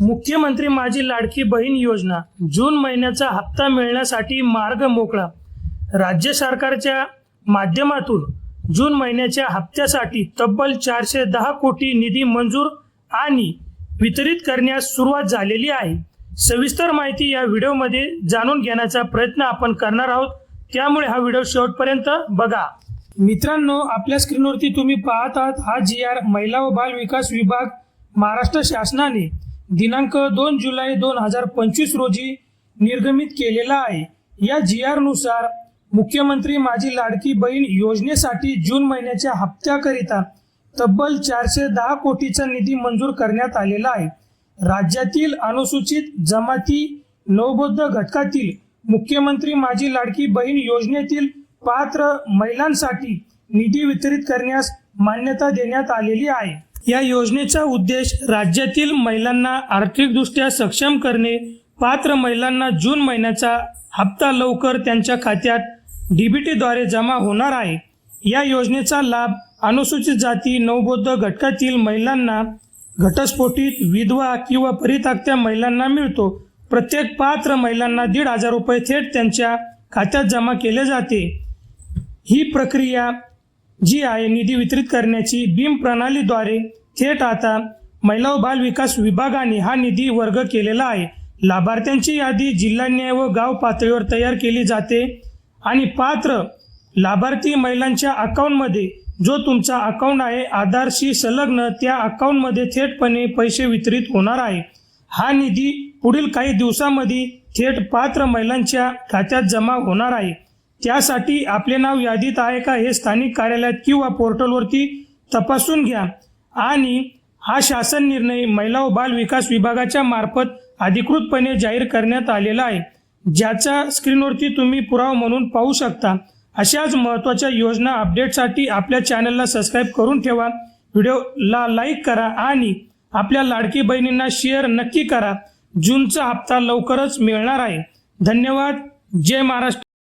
मुख्यमंत्री माझी लाडकी बहीण योजना. जून महिन्याचा हप्ता मिळण्यासाठी मार्ग मोकळा. राज्य सरकारच्या माध्यमातून जून महिन्याच्या हप्त्यासाठी तब्बल चारशे दहा कोटी निधी मंजूर आणि वितरित करण्यास सुरुवात झालेली आहे. सविस्तर माहिती या व्हिडिओमध्ये जाणून घेण्याचा प्रयत्न आपण करणार आहोत. त्यामुळे हा व्हिडिओ शेवटपर्यंत बघा. मित्रांनो आपल्या स्क्रीनवरती तुम्ही पाहत आहात हा जी आर महिला व बाल विकास विभाग महाराष्ट्र शासनाने दिनांक दोन जुलै दोन हजार पंचवीस रोजी निर्गमित केलेला आहे. या जी आरनुसार मुख्यमंत्री माझी लाडकी बहीण योजनेसाठी जून महिन्याच्या हप्त्याकरिता तब्बल चारशे दहा कोटीचा निधी मंजूर करण्यात आलेला आहे. राज्यातील अनुसूचित जमाती नवबौद्ध घटकातील मुख्यमंत्री माझी लाडकी बहीण योजनेतील पात्र महिलांसाठी निधी वितरित करण्यास मान्यता देण्यात आलेली आहे. या योजनेचा उद्देश राज्यातील महिलांना आर्थिकदृष्ट्या सक्षम करणे. पात्र महिलांना जून महिन्याचा हप्ता लवकर त्यांच्या खात्यात डीबीटीद्वारे जमा होणार आहे. या योजनेचा लाभ अनुसूचित जाती नवबौद्ध घटकातील महिलांना घटस्फोटित विधवा किंवा परित्यक्त्या महिलांना मिळतो. प्रत्येक पात्र महिलांना दीड हजार रुपये थेट त्यांच्या खात्यात जमा केले जाते. ही प्रक्रिया जी आहे निधी वितरित करण्याची बीम प्रणालीद्वारे थेट आता महिला व बाल विकास विभागाने हा निधी वर्ग केलेला आहे. लाभार्थ्यांची यादी जिल्हान्याय व गाव पातळीवर तयार केली जाते आणि पात्र लाभार्थी महिलांच्या अकाउंटमध्ये जो तुमचा अकाउंट आहे आधारशी संलग्न त्या अकाउंटमध्ये थेटपणे पैसे वितरित होणार आहे. हा निधी पुढील काही दिवसामध्ये थेट पात्र महिलांच्या खात्यात जमा होणार आहे. त्यासाठी आपले नाव यादीत आहे का हे स्थानिक कार्यालयात किंवा पोर्टलवरती तपासून घ्या. आणि हा शासन निर्णय महिला व बाल विकास विभागाच्या मार्फत अधिकृतपणे जाहीर करण्यात आलेला आहे. ज्याचा स्क्रीनवरती तुम्ही पुरावा म्हणून पाहू शकता. अशाच महत्त्वाच्या योजना अपडेटसाठी आपल्या चॅनलला सबस्क्राईब करून ठेवा. व्हिडिओला लाईक करा आणि आपल्या लाडकी बहिणींना शेअर नक्की करा. जूनचा हप्ता लवकरच मिळणार आहे. धन्यवाद. जय महाराष्ट्र.